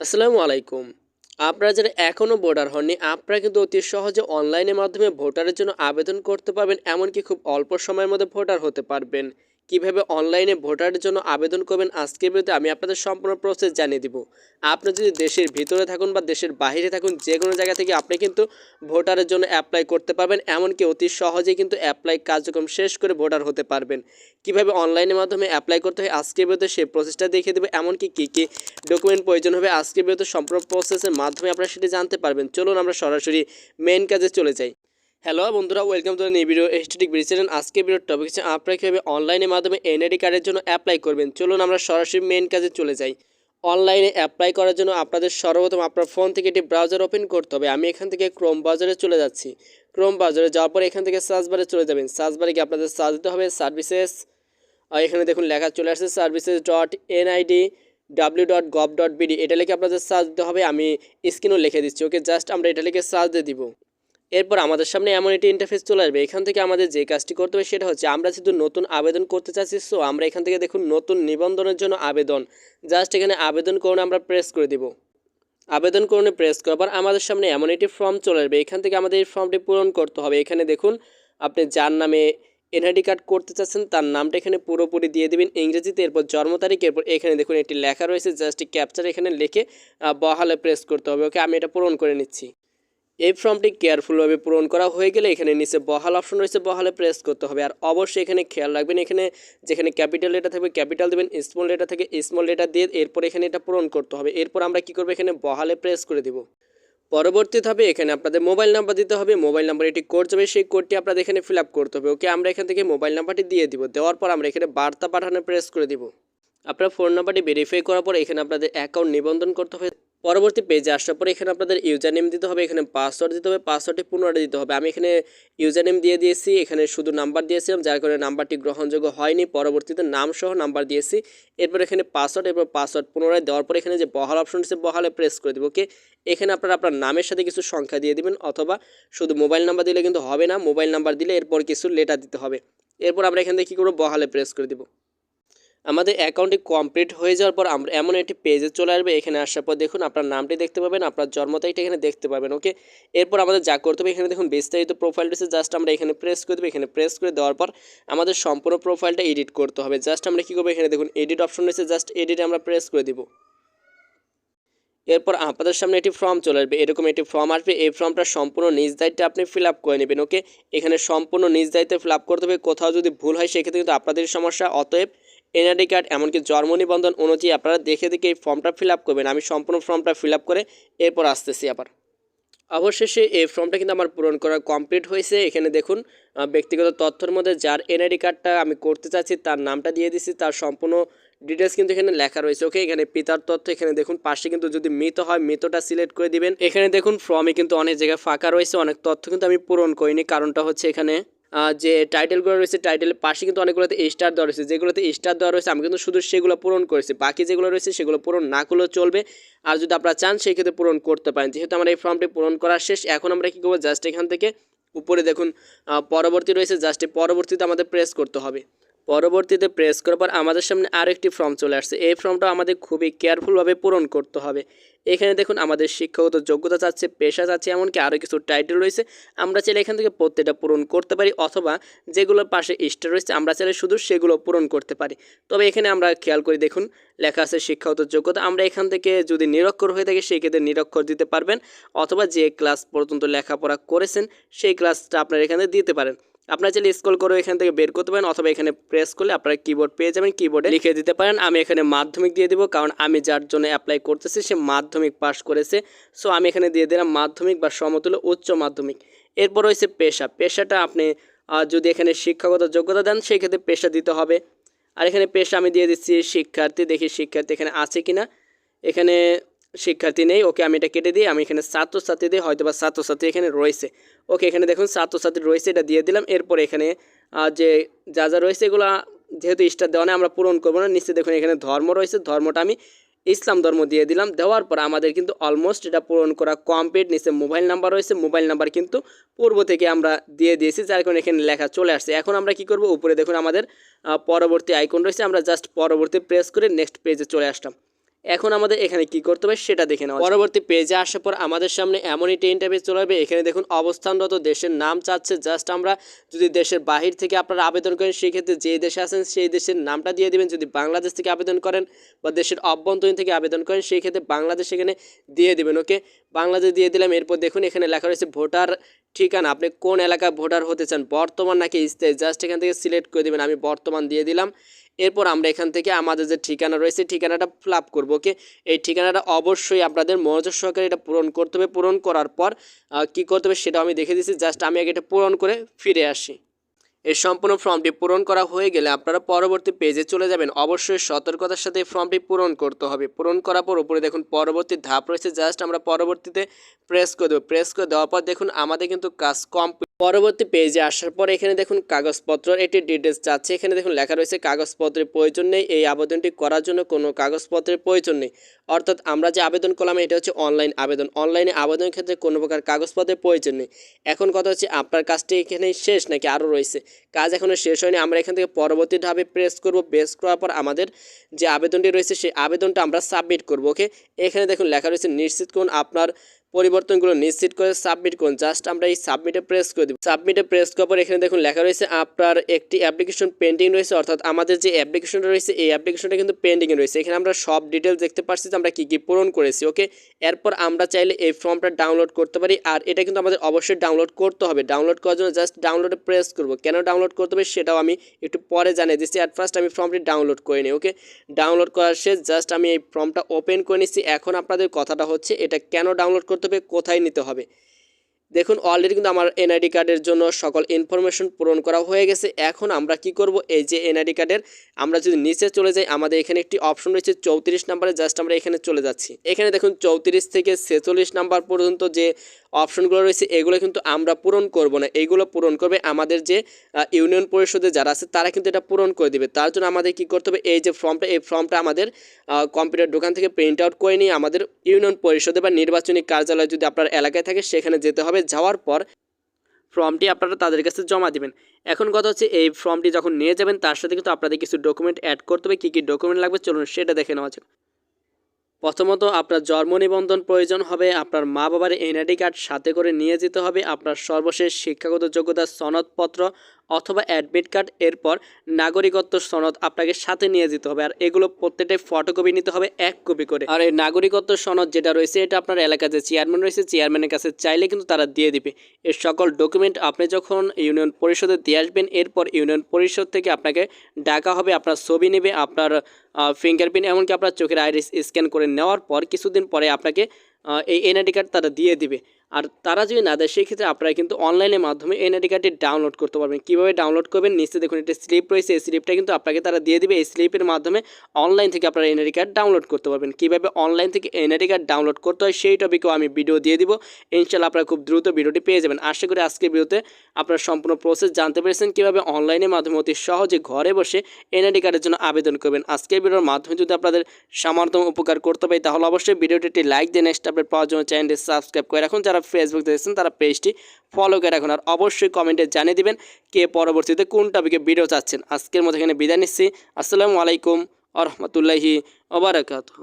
আসসালামু আলাইকুম। আপনারা যারা এখনও ভোটার হননি, আপনারা কিন্তু অতি সহজে অনলাইনের মাধ্যমে ভোটারের জন্য আবেদন করতে পারবেন, এমনকি খুব অল্প সময়ের মধ্যে ভোটার হতে পারবেন। কীভাবে অনলাইনে ভোটারের জন্য আবেদন করবেন আজকের ভিডিওতে আমি আপনাদের সম্পূর্ণ প্রসেস জানিয়ে দিব। আপনি যদি দেশের ভিতরে থাকুন বা দেশের বাইরে থাকুন যে কোনো জায়গা থেকে আপনি কিন্তু ভোটারের জন্য অ্যাপ্লাই করতে পারবেন। এমনকি অতি সহজেই কিন্তু অ্যাপ্লাই কার্যক্রম শেষ করে ভোটার হতে পারবেন। কীভাবে অনলাইনের মাধ্যমে অ্যাপ্লাই করতে হয় আজকের ভিডিওতে সেই প্রসেসটা দেখিয়ে দেবে। এমনকি কী কী ডকুমেন্ট প্রয়োজন হবে আজকের ভিডিওতে সম্পূর্ণ প্রসেসের মাধ্যমে আপনারা সেটি জানতে পারবেন। চলুন আমরা সরাসরি মেন কাজে চলে যাই। হ্যালো বন্ধুরা ওয়েলকাম টু নিউ ভিডিও এসটিক বিরিসেন আজকে ভিডিওর টপিক হচ্ছে, আপনারা কীভাবে অনলাইনের মাধ্যমে এনআইডি কার্ডের জন্য অ্যাপ্লাই করবেন? চলুন আমরা সরাসরি মেন কাজে চলে যাই। অনলাইনে অ্যাপ্লাই করার জন্য আপনাদের সর্বপ্রথম আপনার ফোন থেকে একটি ব্রাউজার ওপেন করতে হবে। আমি এখান থেকে ক্রোম ব্রাউজারে চলে যাচ্ছি। ক্রোম ব্রাউজারে যাওয়ার পর এখান থেকে সার্চ বারে চলে যাবেন। সার্চ বারে গিয়ে আপনাদের সার্চ দিতে হবে সার্ভিসেস আর এখানে দেখুন, লেখা চলে আসছে services dot NID W dot gov dot BD এটা লিখে আপনাদের সার্চ দিতে হবে। আমি স্ক্রিনও লিখে দিচ্ছি। ওকে জাস্ট আমরা এটা লিখে সার্চ দিয়ে দিব। এরপর আমাদের সামনে এমন একটি ইন্টারফেস চলে আসবে। এখান থেকে আমাদের যে কাজটি করতে হবে সেটা হচ্ছে আমরা যেহেতু নতুন আবেদন করতে চাচ্ছি সো আমরা এখান থেকে দেখুন নতুন নিবন্ধনের জন্য আবেদন। জাস্ট এখানে আবেদন করুন আমরা প্রেস করে দিব। আবেদন করণে প্রেস করার আমাদের সামনে এমন একটি ফর্ম চলে আসবে। এখান থেকে আমাদের এই ফর্মটি পূরণ করতে হবে। এখানে দেখুন আপনি যার নামে এনআইডি কার্ড করতে চাচ্ছেন, তার নামটা এখানে পুরোপুরি দিয়ে দেবেন ইংরেজিতে, এরপর জন্ম তারিখ, এরপর এখানে দেখুন একটি লেখা রয়েছে জাস্ট ক্যাপচার এখানে লিখে বহালে প্রেস করতে হবে। ওকে আমি এটা পূরণ করে নিচ্ছি। এই ফর্মটি কেয়ারফুলভাবে পূরণ করা হয়ে গেলে এখানে নিচে বহাল অপশন রয়েছে, বহালে প্রেস করতে হবে। আর অবশ্যই এখানে খেয়াল রাখবেন, এখানে যেখানে ক্যাপিটাল লেটার থাকবে ক্যাপিটাল দেবেন স্মল লেটার থেকে স্মল লেটার দিয়ে এরপর এখানে এটা পূরণ করতে হবে। এরপর আমরা কি করব, এখানে বহালে প্রেস করে দিব। পরবর্তী ধাপে এখানে আপনাদের মোবাইল নাম্বার দিতে হবে মোবাইল নাম্বার এটি কোড যাবে, সেই কোডটি আপনাদের এখানে ফিল করতে হবে। ওকে আমরা এখান থেকে মোবাইল নাম্বারটি দিয়ে দিব, দেওয়ার পর আমরা এখানে বার্তা পাঠানো প্রেস করে দিব। আপনার ফোন নাম্বারটি ভেরিফাই করার পর এখানে আপনাদের অ্যাকাউন্ট নিবন্ধন করতে হবে। পরবর্তী পেজে আসার পরে এখানে আপনাদের ইউজার নেম দিতে হবে, এখানে পাসওয়ার্ড দিতে হবে পাসওয়ার্ডটি পুনরায় দিতে হবে। আমি এখানে ইউজার নেম দিয়ে দিয়েছি, এখানে শুধু নাম্বার দিয়েছিলাম, যার কারণে নাম্বারটি গ্রহণযোগ্য হয়নি। পরবর্তীতে নাম সহ নাম্বার দিয়েছি। এরপর এখানে পাসওয়ার্ড এরপর পাসওয়ার্ড পুনরায় দেওয়ার পর এখানে যে বহাল অপশন আছে বহালে প্রেস করে দেবো ওকে এখানে আপনারা আপনার নামের সাথে কিছু সংখ্যা দিয়ে দিবেন, অথবা শুধু মোবাইল নাম্বার দিলে কিন্তু হবে না মোবাইল নাম্বার দিলে এরপর কিছু লেটার দিতে হবে। এরপর আমরা এখান থেকে কী করব? বহালে প্রেস করে দেবো। আমাদের অ্যাকাউন্টটি কমপ্লিট হয়ে যাওয়ার পর আমরা এমন একটি পেজে চলে আসবে। এখানে আসার পর দেখুন আপনার নামটি দেখতে পাবেন, আপনার জন্ম তারিখটা এখানে দেখতে পাবেন ওকে এরপর আমাদের যা করতে হবে, এখানে দেখুন বিস্তারিত প্রোফাইল রয়েছে জাস্ট আমরা এখানে প্রেস করে দেবো। এখানে প্রেস করে দেওয়ার পর আমাদের সম্পূর্ণ প্রোফাইলটা এডিট করতে হবে। জাস্ট আমরা কী করব, এখানে দেখুন এডিট অপশন রয়েছে জাস্ট এডিটে আমরা প্রেস করে দিব। এরপর আপনাদের সামনে একটি ফর্ম চলে আসবে। এরকম একটি ফর্ম আসবে। এই ফর্মটা সম্পূর্ণ নিজ দায়িত্বে আপনি ফিল আপ করে নেবেন ওকে এখানে সম্পূর্ণ নিজ দায়িত্বে ফিল আপ করতে হবে। কোথাও যদি ভুল হয়, সেক্ষেত্রে কিন্তু আপনাদের সমস্যা, অতএব এনআইডি কার্ড, এমনকি জন্ম নিবন্ধন অনুযায়ী আপনারা দেখে দেখে এই ফর্মটা ফিল আপ করবেন। আমি সম্পূর্ণ ফর্মটা ফিল আপ করে এরপর আসতেছি আবার। অবশেষে এই ফর্মটা কিন্তু আমার পূরণ করা কমপ্লিট হয়েছে। এখানে দেখুন ব্যক্তিগত তথ্যের মধ্যে যার এনআইডি কার্ডটা আমি করতে চাচ্ছি, তার নামটা দিয়ে দিছি তার সম্পূর্ণ ডিটেলস কিন্তু এখানে লেখা রয়েছে, ওকে? এখানে পিতার তথ্য, এখানে দেখুন, পাশে কিন্তু যদি মৃত হয়, মৃতটা সিলেক্ট করে দিবেন। এখানে দেখুন, ফর্মে কিন্তু অনেক জায়গায় ফাঁকা রয়েছে, অনেক তথ্য কিন্তু আমি পূরণ করিনি। কারণটা হচ্ছে এখানে যে টাইটেলগুলো রয়েছে টাইটেলের পাশে কিন্তু অনেকগুলোতে স্টার দেওয়া রয়েছে। যেগুলোতে স্টার দেওয়া রয়েছে, আমি কিন্তু শুধু সেগুলো পূরণ করেছি। বাকি যেগুলো রয়েছে, সেগুলো পূরণ না করলেও চলবে। আর যদি আপনারা চান সেই ক্ষেত্রে পূরণ করতে পারেন। যেহেতু আমার এই ফর্মটি পূরণ করা শেষ, এখন আমরা কী করব? জাস্ট এখান থেকে উপরে দেখুন পরবর্তী রয়েছে জাস্ট পরবর্তীতে আমাদের প্রেস করতে হবে। পরবর্তীতে প্রেস করার পর আমাদের সামনে আরেকটি ফর্ম চলে আসছে। এই ফর্মটা আমাদের খুবই কেয়ারফুলভাবে পূরণ করতে হবে। এখানে দেখুন, আমাদের শিক্ষাগত যোগ্যতা চাচ্ছে পেশা চাচ্ছে এমনকি আরও কিছু টাইটেল রয়েছে। আমরা চাইলে এখান থেকে প্রত্যেকটা পূরণ করতে পারি, অথবা যেগুলোর পাশে স্টার রয়েছে, আমরা চাইলে শুধু সেগুলো পূরণ করতে পারি। তবে এখানে আমরা খেয়াল করি, দেখুন, লেখা আছে শিক্ষাগত যোগ্যতা। আমরা এখান থেকে যদি নিরক্ষর হয়ে থাকে সেই ক্ষেত্রে নিরক্ষর দিতে পারবেন, অথবা যে ক্লাস পর্যন্ত লেখাপড়া করেছেন, সেই ক্লাসটা আপনারা এখানে দিতে পারেন। আপনারা চাইলে স্ক্রল করে এখান থেকে বের করতে পারেন অথবা এখানে প্রেস করলে আপনারা কিবোর্ড পেয়ে যাবেন কিবোর্ডে লিখে দিতে পারেন। আমি এখানে মাধ্যমিক দিয়ে দিব, কারণ আমি যার জন্য অ্যাপ্লাই করতেছি, সে মাধ্যমিক পাস করেছে। সো আমি এখানে দিয়ে দিলাম মাধ্যমিক বা সমতুল্য উচ্চ মাধ্যমিক। এরপর রয়েছে পেশা। পেশাটা আপনি যদি এখানে শিক্ষাগত যোগ্যতা দেন, সেই ক্ষেত্রে পেশা দিতে হবে। আর এখানে পেশা আমি দিয়ে দিচ্ছি শিক্ষার্থী, দেখি শিক্ষার্থী এখানে আছে কিনা। এখানে শিক্ষার্থী নেই। ওকে আমি এটা কেটে দিই আমি এখানে ছাত্রছাত্রী দিই হয়তো বা ছাত্রছাত্রী এখানে রয়েছে। ওকে এখানে দেখুন, ছাত্রছাত্রী রয়েছে, এটা দিয়ে দিলাম। এরপর এখানে যে যা যা রয়েছে এগুলো যেহেতু স্টার দেওয়া নেই, আমরা পূরণ করব না। নিশ্চয়ই দেখুন, এখানে ধর্ম রয়েছে। ধর্মটা আমি ইসলাম ধর্ম দিয়ে দিলাম। দেওয়ার পর আমাদের কিন্তু অলমোস্ট এটা পূরণ করা কমপ্লিট নিচে মোবাইল নাম্বার রয়েছে। মোবাইল নাম্বার কিন্তু পূর্ব থেকে আমরা দিয়ে দিয়েছি, যার কারণে এখানে লেখা চলে আসছে। এখন আমরা কি করব? উপরে দেখুন, আমাদের পরবর্তী আইকন রয়েছে। আমরা জাস্ট পরবর্তী প্রেস করে নেক্সট পেজে চলে আসলাম। এখন আমাদের এখানে কি করতে হবে সেটা দেখে নেওয়া পরবর্তী পেজে আসার পর আমাদের সামনে এমনই একটি ইন্টারভিউ চলে আসবে। এখানে দেখুন, অবস্থানরত দেশের নাম চাচ্ছে। জাস্ট আমরা যদি দেশের বাহির থেকে আপনারা আবেদন করেন সেই ক্ষেত্রে যে দেশে আছেন, সেই দেশের নামটা দিয়ে দিবেন। যদি বাংলাদেশ থেকে আবেদন করেন বা দেশের অভ্যন্তরীণ থেকে আবেদন করেন সেই ক্ষেত্রে বাংলাদেশ এখানে দিয়ে দিবেন ওকে বাংলাদেশ দিয়ে দিলাম। এরপর দেখুন, এখানে লেখা রয়েছে ভোটার ঠিকানা। আপনি কোন এলাকায় ভোটার হতে চান? বর্তমান নাকি স্থায়ী? জাস্ট এখান থেকে সিলেক্ট করে দেবেন। আমি বর্তমান দিয়ে দিলাম। এরপর আমরা এখান থেকে আমাদের যে ঠিকানা রয়েছে, ঠিকানাটা ফিল আপ করব ওকে এই ঠিকানাটা অবশ্যই আপনাদের মনোযোগ সহকারে এটা পূরণ করতে হবে। পূরণ করার পর কি করতে হবে সেটা আমি দেখে দিচ্ছি। জাস্ট আমি আগে এটা পূরণ করে ফিরে আসি। এই সম্পূর্ণ ফর্মটি পূরণ করা হয়ে গেলে আপনারা পরবর্তী পেজে চলে যাবেন। অবশ্যই সতর্কতার সাথে ফর্মটি পূরণ করতে হবে। পূরণ করার পর উপরে দেখুন, পরবর্তী ধাপ রয়েছে। জাস্ট আমরা পরবর্তীতে প্রেস করে দেবো। প্রেস করে দেওয়ার পর দেখুন, আমাদের কিন্তু কাজ কমপ্লিট পরবর্তী পেজে আসার পর এখানে দেখুন কাগজপত্র, এটি ডিটেলস চাচ্ছে। এখানে দেখুন লেখা রয়েছে, কাগজপত্রের প্রয়োজন নেই, এই আবেদনটি করার জন্য কোনো কাগজপত্রের প্রয়োজন নেই। অর্থাৎ আমরা যে আবেদন করলাম, এটা হচ্ছে অনলাইন আবেদন। অনলাইনে আবেদনের ক্ষেত্রে কোনো প্রকার কাগজপত্রের প্রয়োজন নেই। এখন কথা হচ্ছে, আপনার কাজটি এখানেই শেষ নাকি আরও রয়েছে? কাজ এখনও শেষ হয়নি। আমরা এখান থেকে পরবর্তী ধাপে প্রেস করব। প্রেস করার পর আমাদের যে আবেদনটি রয়েছে, সেই আবেদনটা আমরা সাবমিট করব ওকে এখানে দেখুন লেখা রয়েছে, নিশ্চিত করুন আপনার পরিবর্তনগুলো নিশ্চিত করে সাবমিট করুন। জাস্ট আমরা এই সাবমিটে প্রেস করে দেব। সাবমিটে প্রেস করার পর এখানে দেখুন লেখা রয়েছে, আপনার একটি অ্যাপ্লিকেশন পেন্ডিং রয়েছে, অর্থাৎ আমাদের যে অ্যাপ্লিকেশনটা রয়েছে, এই অ্যাপ্লিকেশনটা কিন্তু পেন্ডিংয়ে রয়েছে। এখানে আমরা সব ডিটেলস দেখতে পাচ্ছি যে আমরা কী কী পূরণ করেছি ওকে এরপর আমরা চাইলে এই ফর্মটা ডাউনলোড করতে পারি, আর এটা কিন্তু আমাদের অবশ্যই ডাউনলোড করতে হবে। ডাউনলোড করার জন্য জাস্ট ডাউনলোডে প্রেস করব। কেন ডাউনলোড করতে হবে সেটাও আমি একটু পরে জানিয়ে দিচ্ছি। অ্যাট ফার্স্ট আমি ফর্মটি ডাউনলোড করে নিই ওকে ডাউনলোড করার শেষ জাস্ট আমি এই ফর্মটা ওপেন করে নিচ্ছি। এখন আপনাদের কথাটা হচ্ছে, এটা কেন ডাউনলোড করতে হবে কোথায় নিতে হবে? দেখুন অলরেডি কিন্তু আমার এনআইডি কার্ডের জন্য সকল ইনফরমেশন পূরণ করা হয়ে গেছে। এখন আমরা কি করব? এই যে এনআইডি কার্ডের আমরা যদি নিচে চলে যাই, আমাদের এখানে একটি অপশন রয়েছে চৌত্রিশ নাম্বারে জাস্ট আমরা এখানে চলে যাচ্ছি। এখানে দেখুন, চৌত্রিশ থেকে ছেচল্লিশ নাম্বার পর্যন্ত যে অপশনগুলো রয়েছে, এগুলো কিন্তু আমরা পূরণ করব না। এইগুলো পূরণ করবে আমাদের যে ইউনিয়ন পরিষদে যারা আছে, তারা কিন্তু এটা পূরণ করে দিবে। তার জন্য আমাদের কি করতে হবে, এই যে ফর্মটা, এই ফর্মটা আমাদের কম্পিউটার দোকান থেকে প্রিন্ট আউট করে নিয়ে আমাদের ইউনিয়ন পরিষদে বা নির্বাচনী কার্যালয় যদি আপনার এলাকায় থাকে, সেখানে যেতে হবে। যাওয়ার পর ফর্মটি আপনারা তাদের কাছে জমা দিবেন। এখন কথা হচ্ছে, এই ফর্মটি যখন নিয়ে যাবেন, তার সাথে কিন্তু আপনাদের কিছু ডকুমেন্ট অ্যাড করতে হবে। কী কী ডকুমেন্ট লাগবে, চলুন সেটা দেখে নেওয়া যাক। প্রথমত আপনার জন্ম নিবন্ধন প্রয়োজন হবে, আপনার মা বাবার এনআইডি কার্ড সাথে করে নিয়ে যেতে হবে, আপনার সর্বশেষ শিক্ষাগত যোগ্যতার সনদপত্র অথবা অ্যাডমিট কার্ড এরপর নাগরিকত্ব সনদ আপনাকে সাথে নিয়ে যেতে হবে। আর এগুলো প্রত্যেকটাই ফটোকপি নিতে হবে এক কপি করে। আর এই নাগরিকত্ব সনদ যেটা রয়েছে, এটা আপনার এলাকায় যে চেয়ারম্যান রয়েছে চেয়ারম্যানের কাছে চাইলে কিন্তু তারা দিয়ে দিবে। এর সকল ডকুমেন্ট আপনি যখন ইউনিয়ন পরিষদে দিয়ে আসবেন, এরপর ইউনিয়ন পরিষদ থেকে আপনাকে ডাকা হবে, আপনার ছবি নেবে, আপনার ফিঙ্গারপ্রিন্ট এমনকি আপনার চোখের আইরিস স্ক্যান করে নেওয়ার পর কিছুদিন পরে আপনাকে এই এনআইডি কার্ড তারা দিয়ে দিবে। আর তারা যদি না দেয় সেই ক্ষেত্রে আপনারা কিন্তু অনলাইনের মাধ্যমে এনআইডি কার্ডটি ডাউনলোড করতে পারবেন। কীভাবে ডাউনলোড করবেন নিচে দেখুন একটা স্লিপ রয়েছে। এই স্লিপটা কিন্তু আপনাকে তারা দিয়ে দিবে। এই স্লিপের মাধ্যমে অনলাইন থেকে আপনারা এনআইডি কার্ড ডাউনলোড করতে পারবেন। কীভাবে অনলাইন থেকে এনআইডি কার্ড ডাউনলোড করতে হয়, সেই টপিকেও আমি ভিডিও দিয়ে দিব। ইনশাল্লাহ আপনারা খুব দ্রুত ভিডিওটি পেয়ে যাবেন। আশা করি আজকের ভিডিওতে আপনারা সম্পূর্ণ প্রসেস জানতে পেরেছেন। কীভাবে অনলাইনের মাধ্যমে অতি সহজে ঘরে বসে এনআইডি কার্ডের জন্য আবেদন করবেন। আজকের ভিডিওর মাধ্যমে যদি আপনাদের সামান্যতম উপকার করতে পারি, তাহলে অবশ্যই ভিডিওটি একটি লাইক দিয়ে নেক্সট আপডেট পাওয়ার জন্য চ্যানেলটি সাবস্ক্রাইব করে রাখুন। যারা ফেসবুক দেখছেন, তারা পেজটি ফলো করে রাখুন। আর অবশ্যই কমেন্টে জানিয়ে দিবেন কে পরবর্তীতে কোন টপিকে ভিডিও চাচ্ছেন। আজকের মতো এখানে বিদায় নিচ্ছি। আসসালামু আলাইকুম আ ওবরাকাতুহ